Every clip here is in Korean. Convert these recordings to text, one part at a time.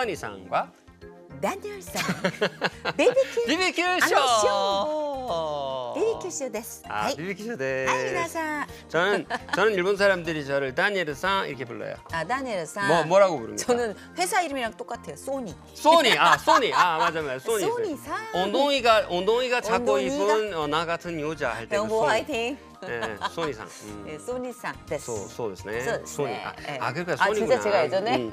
써니상과 다니엘상 BBQ BBQ あ 쇼. BBQ ショーです。 아, はい。 BBQ 쇼 네. はい、皆さん。 저는 저는 일본 사람들이 저를 다니엘상 이렇게 불러요. 아, 다니엘상. 뭐 뭐라고 부릅니까? 저는 회사 이름이랑 똑같아요. 소니. 소니 아 소니 아 맞아 맞아 소니 소니상. 엉덩이가 엉덩이가 작고 엉덩이가- 입은 어, 나 같은 여자 할 때는 영보 화이팅. 네, 소니상 음. 네, 소니상 です. 소, 소 됐네. 소です 소니. 네. 아, 네. 아 그러니까 아, 소니구나. 진짜 제가 예전에 음.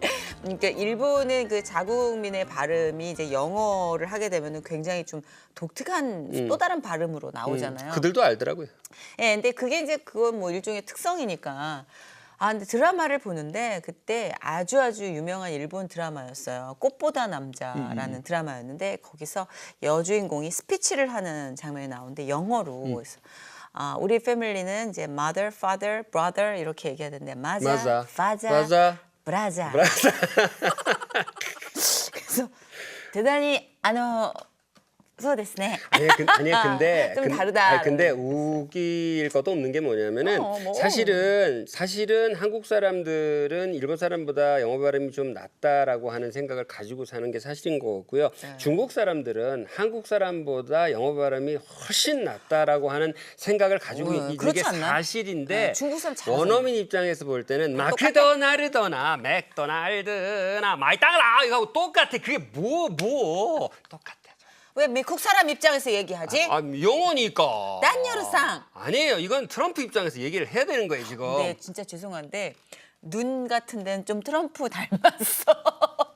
그러니까 일본의 그 자국민의 발음이 이제 영어를 하게 되면은 굉장히 좀 독특한 음. 또 다른 발음으로 나오잖아요. 그들도 알더라고요. 예, 근데 그게 이제 그건 뭐 일종의 특성이니까. 아, 근데 드라마를 보는데 그때 아주 아주 유명한 일본 드라마였어요. 꽃보다 남자라는 드라마였는데 거기서 여주인공이 스피치를 하는 장면이 나오는데 영어로 그래서 아, 우리 패밀리는 이제 mother, father, brother 이렇게 얘기하던데 맞아, 맞아. 맞아. 브라자. 그래서 대단히 아노 そうですね. 아니, 그, 아니 근데 좀 근- 다르다. 아니, 근데 웃길 것도 없는 게 뭐냐면은 어, 뭐. 사실은 사실은 한국 사람들은 일본 사람보다 영어 발음이 좀 낫다라고 하는 생각을 가지고 사는 게 사실인 거고요. 네. 중국 사람들은 한국 사람보다 영어 발음이 훨씬 낫다라고 하는 생각을 가지고 어, 있- 그렇지 이게 않나? 사실인데 네, 중국 사람 잘하잖아요. 원어민 입장에서 볼 때는 마크도나르드나 맥도날드나 마이땅라 이거 똑같아. 그게 뭐 뭐 똑같아. 왜 미국 사람 입장에서 얘기하지? 아, 영어니까. 딴여르상. 아니에요. 이건 트럼프 입장에서 얘기를 해야 되는 거예요, 지금. 근데 진짜 죄송한데 눈 같은 데는 좀 트럼프 닮았어.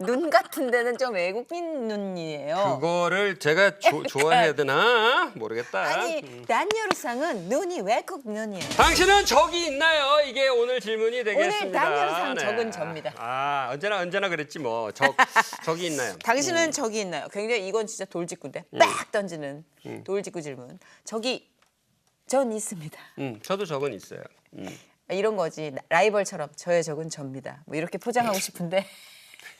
눈 같은 데는 좀 외국인 눈이에요. 그거를 제가 조- 좋아해야 되나 모르겠다. 아니 음. 다니엘상 눈이 외국 눈이에요. 당신은 적이 있나요? 이게 오늘 질문이 되겠습니다. 다니엘상 적은 접니다. 아 언제나 언제나 그랬지 뭐 적 적이 있나요? 당신은 적이 있나요? 굉장히 이건 진짜 돌직구인데 빡 던지는 돌직구 질문. 적이 전 있습니다. 음, 저도 적은 있어요. 음. 이런 거지 라이벌처럼 저의 적은 접니다. 뭐 이렇게 포장하고 싶은데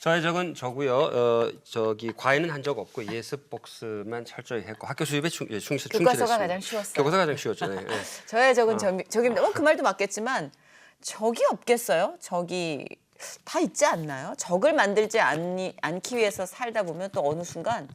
저의 적은 저고요. 어, 저기 과외는 한 적 없고 예습 복습만 철저히 했고 학교 수입에 충, 예, 충실 교과서가 충실했습니다. 가장 쉬웠어요. 교과서가 가장 쉬웠죠. 네. 네. 저의 적은 점, 적입니다. 어, 그 말도 맞겠지만 적이 없겠어요? 적이 다 있지 않나요? 적을 만들지 않니, 않기 위해서 살다 보면 또 어느 순간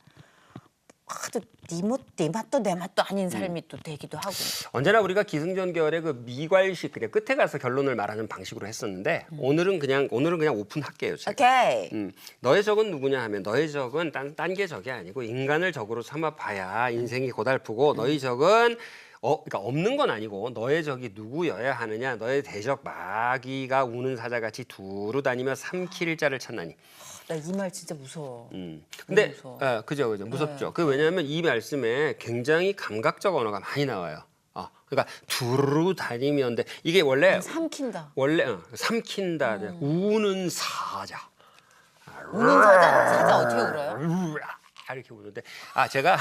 아또 니맛 네 맛도 내 맛도 아닌 삶이 또 되기도 하고. 언제나 우리가 기승전결의 그 미괄식 그냥 끝에 가서 결론을 말하는 방식으로 했었는데 오늘은 그냥 오늘은 그냥 오픈할게요. 제가. 오케이. 음, 너의 적은 누구냐 하면 너의 적은 딴, 딴게 적이 아니고 인간을 적으로 삼아 봐야 인생이 고달프고 너의 적은 어, 그러니까 없는 건 아니고 너의 적이 누구여야 하느냐 너의 대적 마귀가 우는 사자같이 두루 다니며 삼킬 자를 찾나니 나 이 말 진짜 무서워 음. 근데 무서워. 예, 그죠 그죠 무섭죠. 그 왜냐하면 이 말씀에 굉장히 감각적 언어가 많이 나와요. 어, 그러니까 두루 다니면데 이게 원래 삼킨다 원래 어, 삼킨다 우는 사자 우는 사자 사자 어떻게 울어요? 이렇게 우는데 아 제가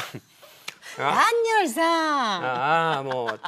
한열상. 아뭐.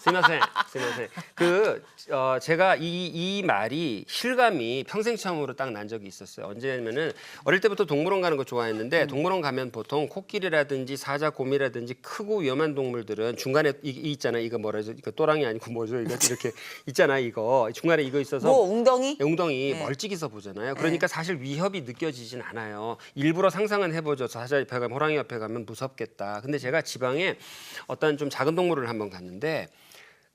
스미마셍 스미마셍 그 어, 제가 이 이 말이 실감이 평생 처음으로 딱 난 적이 있었어요 언제냐면은 어릴 때부터 동물원 가는 거 좋아했는데 동물원 가면 보통 코끼리라든지 사자 곰이라든지 크고 위험한 동물들은 중간에 이, 이 있잖아 이거 뭐라죠 이거 또랑이 아니고 뭐죠 이거 이렇게 있잖아 이거 중간에 이거 있어서 뭐 웅덩이? 웅덩이 네. 멀찍이서 보잖아요. 그러니까 사실 위협이 느껴지진 않아요. 일부러 상상은 해보죠. 사자 옆에 가면 호랑이 옆에 가면 무섭겠다. 근데 제가 지방에 어떤 좀 작은 동물을 한번 갔는데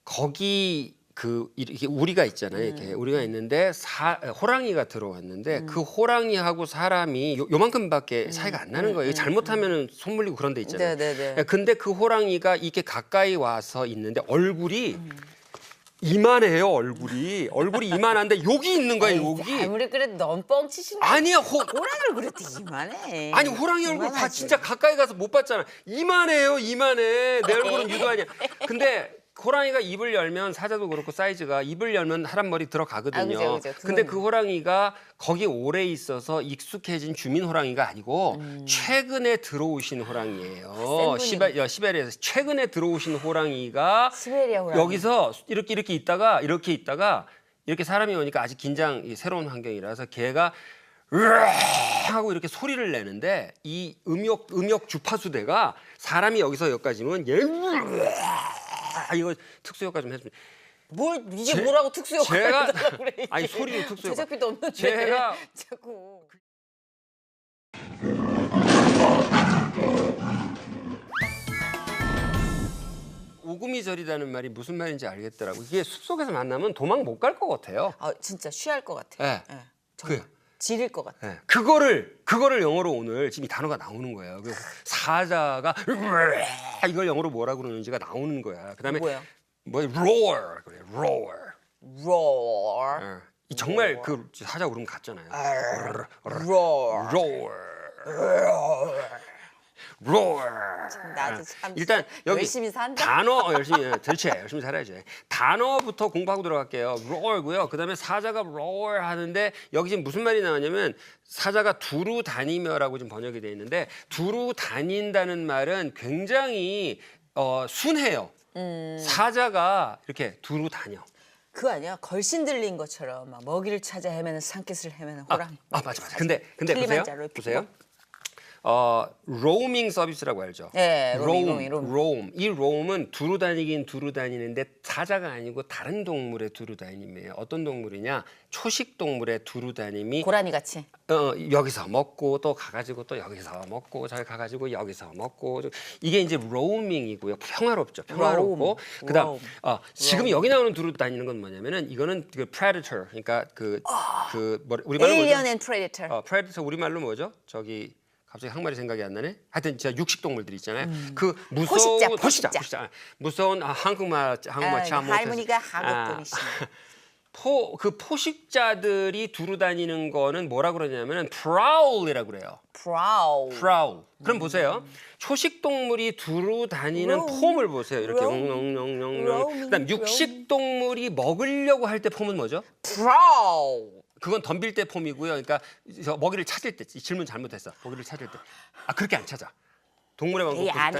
거기 그 이렇게 우리가 있잖아요. 이렇게 음. 우리가 있는데 사, 호랑이가 들어왔는데 그 호랑이하고 사람이 요, 요만큼밖에 차이가 안 나는 거예요. 잘못하면은 손 물리고 그런 데 있잖아요. 음, 네네 네. 근데 그 호랑이가 이렇게 가까이 와서 있는데 얼굴이 음. 이만해요 얼굴이 얼굴이 이만한데 여기 있는 거예요 여기 아무리 그래도 넌 뻥치신 거 아니야 호 호랑이를 그래도 이만해 아니 호랑이 얼굴 봐 이만하지. 진짜 가까이 가서 못 봤잖아 이만해요 이만해 내 얼굴은 유도하냐 근데 호랑이가 입을 열면 사자도 그렇고 사이즈가 입을 열면 하란 머리 들어가거든요. 아, 그죠, 그죠. 근데. 그 호랑이가 거기 오래 있어서 익숙해진 주민 호랑이가 아니고 최근에 들어오신 호랑이에요. 음. 센 분이. 시베, 야, 시베리아에서 최근에 들어오신 호랑이가 시베리아 호랑이 여기서 이렇게 이렇게 있다가 이렇게 있다가 이렇게 사람이 오니까 아직 긴장 이 새로운 환경이라서 걔가 으아 하고 이렇게 소리를 내는데 이 음역 음역 주파수대가 사람이 여기서 여기까지면 얘 으 아 이거 특수 효과 좀 해줍니다. 뭘 이게 제- 뭐라고 특수 역할을 제가- 그래, 이게. 아니, 소리도 특수 역할. 제작비도 없는데 제가- 자꾸 오구미절이라는 말이 무슨 말인지 알겠더라고. 이게 숲속에서 만나면 도망 못 갈 것 같아요. 아 진짜 쉬할 것 같아. 예. 예. 정말 그- 지릴 것 같아. 예, 그거를 그거를 영어로 오늘 지금 이 단어가 나오는 거예요. 그 사자가 이걸 영어로 뭐라 그러는지가 나오는 거야. 그다음에 뭐예요? 뭐 roar 그래 roar. roar, 예. 이 정말 그 사자 울음 같잖아요. roar. roar. roar. 나도 참 일단 여기 열심히 산다. 단어 어, 열심히 예, 그렇지 열심히 살아야지. 단어부터 공부하고 들어갈게요. roar고요. 그다음에 사자가 roar 하는데 여기 지금 무슨 말이 나왔냐면 사자가 두루 다니며라고 지금 번역이 돼 있는데 두루 다닌다는 말은 굉장히 어, 순해요. 음. 사자가 이렇게 두루 다녀. 그 아니야 걸신 들린 것처럼 막 먹이를 찾아 헤매는 산기슭을 헤매는 호랑이. 아 맞아 맞아. 근데 근데 보세요. 보세요. 어 로밍 서비스라고 알죠? 네, 로밍, 로밍, 로밍. roam. 이 roam은 두루 다니긴 두루 다니는데 사자가 아니고 다른 동물의 두루 다님이에요. 어떤 동물이냐? 초식 동물의 두루 다님이 고라니 같이. 어, 여기서 먹고 또 가가지고 또 여기서 먹고 저기 가가지고 여기서 먹고 저- 이게 이제 로밍이고요. 평화롭죠. 평화롭고 그다음 어, 지금 여기 나오는 두루 다니는 건 뭐냐면은 이거는 그 predator 그러니까 그그 뭐, 우리 말로 뭐죠? Alien and Predator. 어, 프레디터 우리 말로 뭐죠? 저기 갑자기 항말이 생각이 안 나네. 하여튼 진짜 육식 동물들 있잖아요. 그 무서운 포식자, 포식자. 포식자. 무서운 아, 한국말 한국말 아, 참 못해서. 할머니가 한국 아, 분이시네. 포, 그 포식자들이 두루 다니는 거는 뭐라 그러냐면은 prowl이라고 그래요. Prowl. prowl. 그럼 보세요. 초식 동물이 두루 다니는 roam, 폼을 보세요. 이렇게 roaming, 그다음 육식 동물이 먹으려고 할 때 폼은 뭐죠? Prowl. 그건 덤빌 때 폼이고요. 그러니까 저 먹이를 찾을 때이 질문 잘못했어. 먹이를 찾을 때. 아 그렇게 안 찾아. 동물의 왕국. 보니까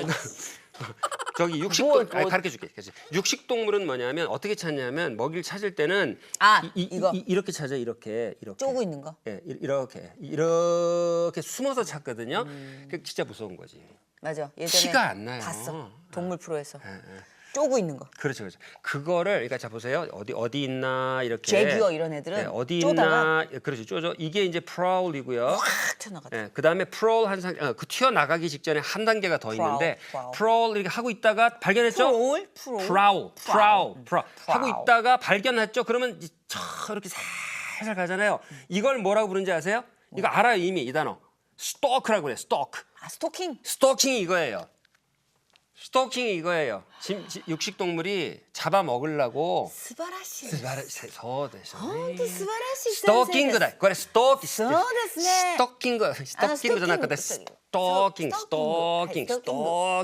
저기 육식 뭐, 뭐. 가르쳐 줄게. 육식 동물은 뭐냐면 어떻게 찾냐면 먹이를 찾을 때는 아, 이, 이, 렇게 찾아 이렇게 이렇게. 쪼고 있는 거. 예, 이- 이렇게 이렇게 숨어서 찾거든요. 음. 그 진짜 무서운 거지. 맞아. 예전에 티가 안 나요. 봤어. 동물 프로에서. 예, 예. 쪼고 있는 거. 그렇죠, 그렇죠. 그거를 그러니까 자 보세요. 어디 어디 있나 이렇게. 제규어 이런 애들은 네, 어디 쪼다가 있나 예, 그렇죠. 쪼죠. 이게 이제 프라울이고요. 확 튀어나갔다. 예, 그다음에 프롤 한 상, 어, 그 튀어 나가기 직전에 한 단계가 더 있는데. 프롤 이렇게 하고 있다가 발견했죠. 프롤? 프롤? 프라울, 프라울, 프라울 하고. 있다가 발견했죠. 그러면 이제 저 이렇게 살살 가잖아요. 이걸 뭐라고 부르는지 아세요? 이거 알아요 이미 이 단어. 스토크라고 그래요. 스토크. 아, 스토킹. 스토킹이 이거예요. 스토킹이 이거예요. 지- 지- 육식 동물이 잡아 먹으려고 스바라시. 素晴らしいそうでしょうね本当素晴らしいストーキングだこれストーキそうですねストッキングストッキングじゃなくてストーキングストーキングスト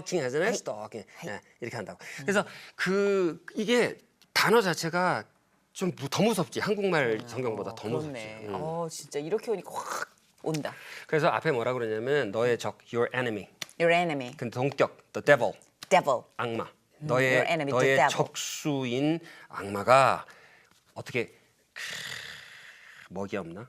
ーキング하잖아요ストーキング네, 이렇게 한다고 그래서 그 이게 단어 자체가 좀 더 무섭지 한국말 성경보다 더 무섭지 그렇네. 음. 어, 진짜 이렇게 오니까 확 온다. 그래서 앞에 뭐라 그러냐면 너의 적 your enemy Your enemy, 그 동격 the devil devil. 악마 your 너의 enemy, the 너의 devil. 적수인 악마가 어떻게 크, 먹이 없나?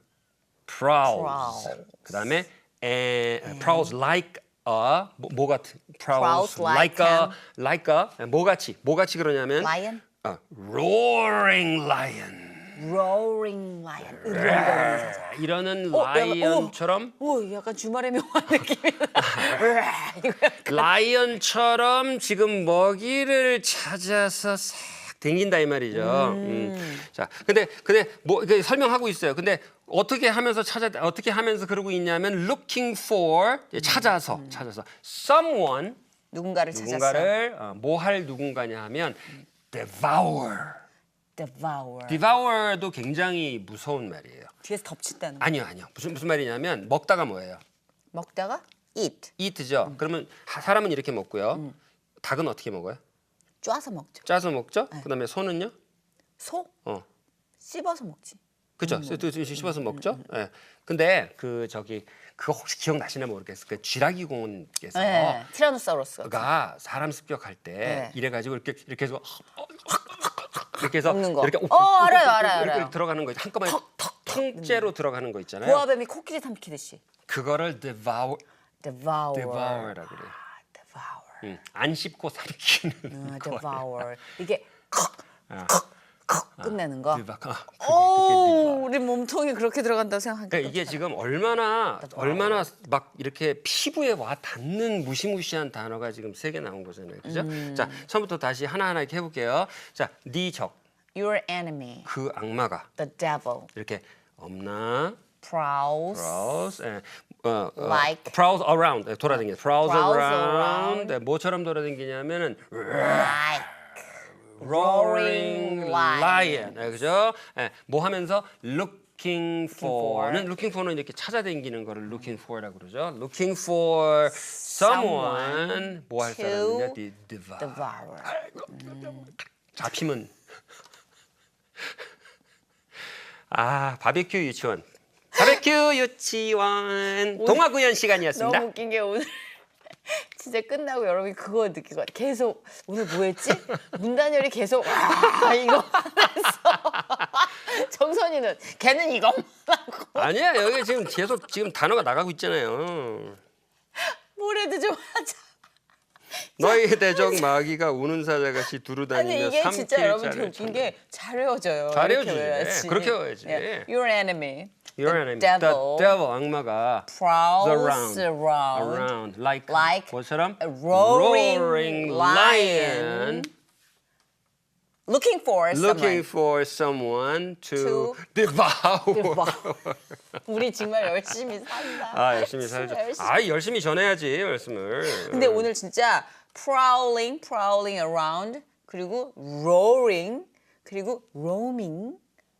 prowls. Prowl. 그다음에 에, prowls like a 뭐, 뭐 같은 prowls, Prowls like like a like a 뭐 같이 뭐 같이 그러냐면 Lion? 어, roaring lion Roaring lion. 으르렁거리는 사자. 이러는 어, 약간, 라이언처럼 오, 약간 주말의 명화 느낌이. 이거 약간 라이언처럼 지금 먹이를 찾아서 싹 댕긴다 이 말이죠. 음. 자, 근데 근데 뭐 이게 설명하고 있어요. 근데 어떻게 하면서 찾아 어떻게 하면서 그러고 있냐면 looking for 찾아서 찾아서 someone 누군가를 찾았어. 누군가를 어, 뭐할 누군가냐 하면 devour. Devour. devour도 굉장히 무서운 말이에요. 뒤에서 덮친다는. 거. 아니요, 아니요. 무슨 무슨 말이냐면 먹다가 뭐예요? 먹다가 eat. eat죠. 그러면 하- 사람은 이렇게 먹고요. 닭은 어떻게 먹어요? 쪼아서 먹죠. 짜서 먹죠. 그다음에 소는요. 소 어, 씹어서 먹지. 그죠. 또 씹어서 먹죠. 예. 근데 그 저기 그거 혹시 기억나시나 모르겠어요. 그 쥐라기 공원께서 네. 티라노사우루스. 가 사람 습격할 때 네. 이래가지고 이렇게 이렇게 해서 이렇게 해서 먹는 거. 이렇게 어, 알아요, 알아요, 이렇게 알아요. 들어가는 거 한꺼번에 통째로 들어가는 거 있잖아요. 보아뱀이 코끼리 삼키듯이. 그거를 devour Devour. devour라고 그래요. 아, devour. 음, 안 씹고 삼키는 아, 거. devour. 이게 아, 끝내는 거. 디바. 아, 그게- 그게 디바. 오, 우리 몸통이 그렇게 들어간다고 생각하니까 그러니까 이게 지금 얼마나 얼마나 막 이렇게 피부에 와 닿는 무시무시한 단어가 지금 세 개 나온 거잖아요. 그죠? 음. 자, 처음부터 다시 하나하나 이렇게 해볼게요. 자, 네 적, your enemy, 그 악마가 the devil, 이렇게 없나? prowls, prowls, 예, 어, 어, Like. prowls around, 예, 돌아다니는 prowls Prowls around. around. 예, 뭐처럼 돌아다니냐면은 like roaring lion. 예, 그죠? 예, 뭐 하면서 looking for는 for. looking for는 이렇게 찾아다니는 거를 looking for라고 그러죠. looking for someone 뭐 할 사람이냐? 디- devour. devour. 잡히면 아 바베큐 유치원 바베큐 유치원 동화구연 시간이었습니다. 너무 웃긴 게 오늘 진짜 끝나고 여러분이 그거 느끼고. 계속 오늘 뭐 했지? 문단열이 계속 와 이거 하면서 정선이는 걔는 하고 아니야 여기 지금 계속 지금 단어가 나가고 있잖아요. 뭐래도 좀 하자. 너희 대적 마귀가 우는 사자같이 아니 두루다니며 이게 진짜 여러분 되게 삼킬자를 웃긴 찾는 게잘 외워져요. 잘 이렇게 외워지지. 외워야지. 그렇게 외워야지. 예. Your enemy, Your the enemy, devil, the devil 악마가 prowls around, around, like, like 뭐처럼 a roaring roaring lion, looking for looking someone. for someone to, To devour. 와, 우리 정말 열심히 산다. 아 열심히 살죠. 열심히. 아 열심히 전해야지 말씀을. 근데 오늘 진짜 prowling, prowling around 그리고 roaring 그리고 roaming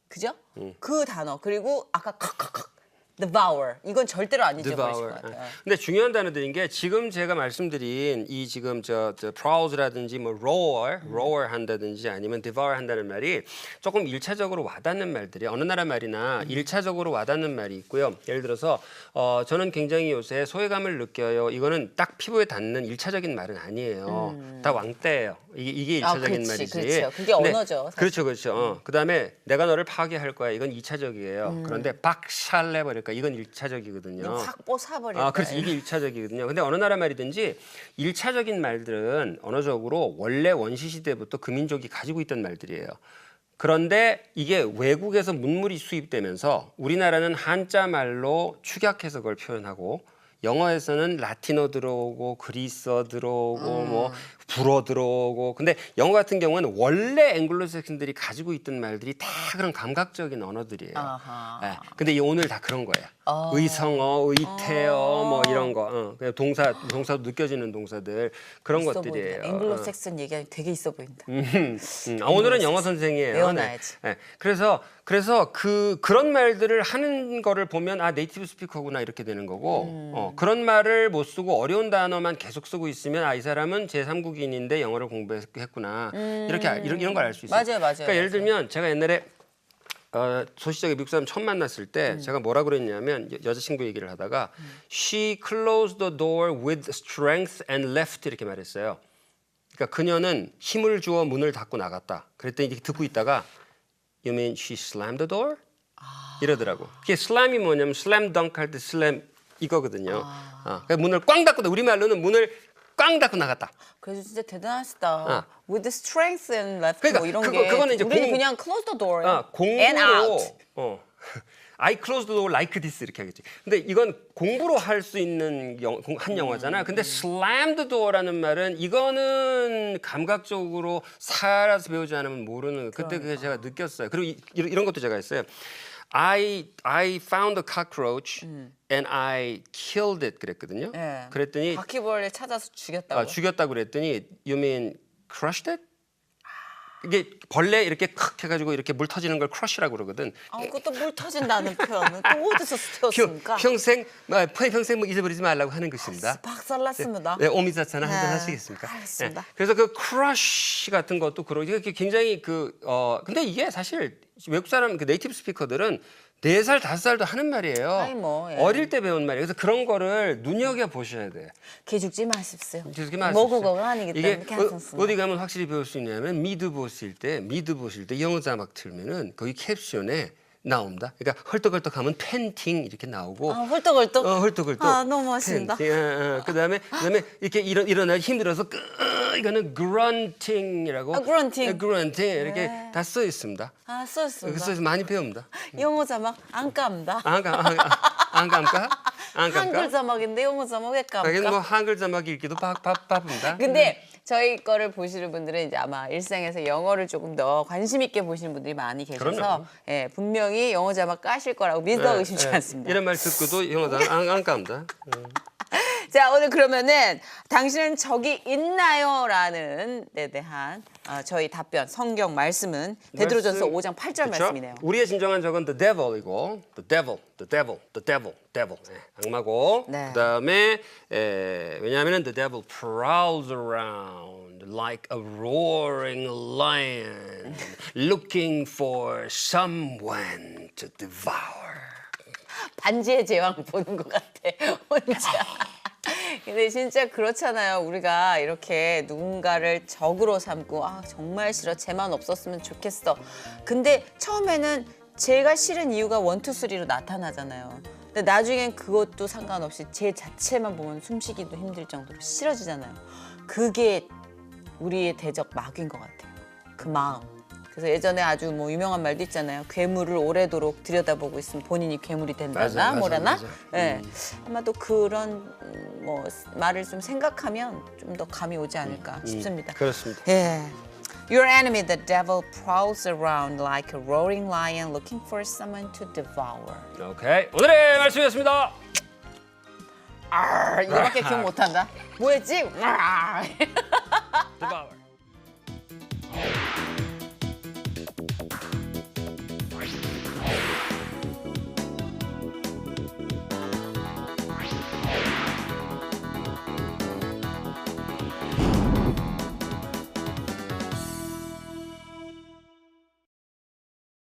그죠? 음. 그 단어 그리고 아까 칵칵칵 devour 이건 절대로 안 잊어버리실 것. 같아요. 예. 근데 중요한 단어들인 게 지금 제가 말씀드린 이 지금 저, 저 prowls라든지 뭐 roar, roar 한다든지 아니면 devour 한다는 말이 조금 일차적으로 와닿는 말들이 어느 나라 말이나 일차적으로 와닿는 말이 있고요. 예를 들어서 어, 저는 굉장히 요새 소외감을 느껴요. 이거는 딱 피부에 닿는 일차적인 말은 아니에요. 다 왕따예요. 이게, 이게 아, 일차적인 그렇지, 말이지. 그렇죠. 그게 근데 언어죠, 사실. 그렇죠, 그렇죠. 어. 그다음에 내가 너를 파괴할 거야. 이건 이차적이에요. 음. 그런데 박살내 버 릴까? 이건 일차적이거든요. 확 뽀사버릴 아, 그렇지. 이게 일차적이거든요. 근데 어느 나라 말이든지 일차적인 말들은 언어적으로 원래 원시 시대부터 그 민족이 가지고 있던 말들이에요. 그런데 이게 외국에서 문물이 수입되면서 우리나라는 한자 말로 축약해서 그걸 표현하고 영어에서는 라틴어 들어오고 그리스어 들어오고 음. 뭐 불어 들어오고 근데 영어 같은 경우는 원래 앵글로색슨들이 가지고 있던 말들이 다 그런 감각적인 언어들이에요. 아하. 예. 근데 이 오늘 다 그런 거예요. 어. 의성어, 의태어 뭐 이런 거. 어. 그냥 동사 동사도 느껴지는 동사들 그런 있어 것들이에요. 보인다. 앵글로색슨 얘기하니 되게 있어 보인다. 음, 음. 아, 오늘은 영어 선생이에요. 외워놔야지. 네. 네. 그래서 그래서 그 그런 말들을 하는 거를 보면 아 네이티브 스피커구나 이렇게 되는 거고 음. 어, 그런 말을 못 쓰고 어려운 단어만 계속 쓰고 있으면 아 이 사람은 제 3국 인인데 영어를 공부했구나 이렇게 알- 이런 이런 걸 알 수 있어요. 음. 맞아요, 맞아요, 그러니까 예를 맞아요. 들면 제가 옛날에 어, 소시적에 미국 사람 처음 만났을 때 음. 제가 뭐라 그랬냐면 여- 여자친구 얘기를 하다가 she closed the door with strength and left 이렇게 말했어요. 그러니까 그녀는 힘을 주어 문을 닫고 나갔다. 그랬더니 이렇게 듣고 있다가 You mean she slammed the door? 이러더라고. 그게 slam이 뭐냐면 slam dunk 할때 slam 이거거든요. 어, 그러니까 문을 꽝 닫고 우리 말로는 문을 꽝 닫고 나갔다. 그래서 진짜 대단하시다. 아. With strength and left 그러니까 뭐 이런 그거- 게 그거는 이제 우리는 공- 그냥 close the door 아, and 공부로 out. 어. I closed the door like this 이렇게 하겠지. 근데 이건 공부로 할 수 있는 영, 공- 한 영어잖아. 근데 slammed the door라는 말은 이거는 감각적으로 살아서 배우지 않으면 모르는. 그때 그게 제가 느꼈어요. 그리고 이, 이런, 이런 것도 제가 했어요. I I found a cockroach and I killed it 그랬거든요. 예. 그랬더니 바퀴벌레 찾아서 죽였다고. 아, 죽였다 그랬더니 you mean crushed it? 이게 벌레 이렇게 칵 해가지고 이렇게 물 터지는 걸 crush라고 그러거든. 아, 그것도 물 터진다는 표현은 또 어디서 평, 쓰였습니까? 평생 뭐, 평생 뭐 잊어버리지 말라고 하는 것입니다. 박살났습니다. 네, 오미자차나 네, 한잔 하시겠습니까? 알겠습니다. 네, 그래서 그 크러쉬 같은 것도 그러고 이게 굉장히 그 어 근데 이게 사실 외국 사람 그 네이티브 스피커들은 네 살 다섯 살도 하는 말이에요. 아니, 뭐, 예. 어릴 때 배운 말이에요. 그래서 그런 거를 눈여겨 보셔야 돼. 기죽지 마십시오. 그렇게 말씀하셨어요. 모국어가 아니기 이게 때문에 어, 괜찮습니다. 어 디 가면 확실히 배울 수 있냐면 미드 보실 때 미드 보실 때 영어 자막 틀면은 거기 캡션에 나옵니다. 그러니까 헐떡헐떡 하면 팬팅 이렇게 나오고 아, 헐떡헐떡. 어, 헐떡헐떡. 아, 너무 멋있다. 팬팅. 어, 어. 그다음에 그다음에 이렇게 일어 일어나 힘들어서 끄 이거는 grunting이라고. 아, grunting. 네, grunting 이렇게 네. 다 써 있습니다. 아 썼습니다. 그래서 많이 배웁니다. 영어 자막 안 깜다. 안 감, 안, 감- 안 감까? 안 한글 감까? 자막인데 영어 자막 왜 깜까? 하긴 뭐 한글 자막 읽기도 바, 바, 바쁩니다. 근데 저희 거를 보시는 분들은 이제 아마 일상에서 영어를 조금 더 관심 있게 보시는 분들이 많이 계셔서 그럼요. 예, 분명히 영어 자막 까실 거라고 믿어 예, 의심치 예. 않습니다. 이런 말 듣고도 영어도 안, 안 깝니다. 자 오늘 그러면은 당신은 적이 있나요?라는 데 대한 어, 저희 답변 성경 말씀은 베드로전서 말씀- 5장 8절 그쵸? 말씀이네요. 우리의 진정한 적은 the devil이고 the devil, the devil, the devil, devil. 네, 악마고 네. 그다음에 에, 왜냐하면 the devil prowls around like a roaring lion looking for someone to devour. 반지의 제왕 보는 것 같아 혼자. 근데 진짜 그렇잖아요. 우리가 이렇게 누군가를 적으로 삼고 아 정말 싫어 쟤만 없었으면 좋겠어. 근데 처음에는 제가 싫은 이유가 원투 쓰리로 나타나잖아요. 근데 나중엔 그것도 상관없이 제 자체만 보면 숨쉬기도 힘들 정도로 싫어지잖아요. 그게 우리의 대적 막인 것 같아요. 그 마음. 그래서 예전에 아주 뭐 유명한 말도 있잖아요. 괴물을 오래도록 들여다보고 있으면 본인이 괴물이 된다나 맞아, 맞아, 뭐라나. 예. 아마도 그런 음, 뭐 말을 좀 생각하면 좀 더 감이 오지 않을까 싶습니다. 그렇습니다. 예. Your enemy, the devil, prowls around like a roaring lion looking for someone to devour. 오케이 오늘의 말씀이었습니다. 아, 이거밖에 기억 못한다. 뭐였지? 아. devour.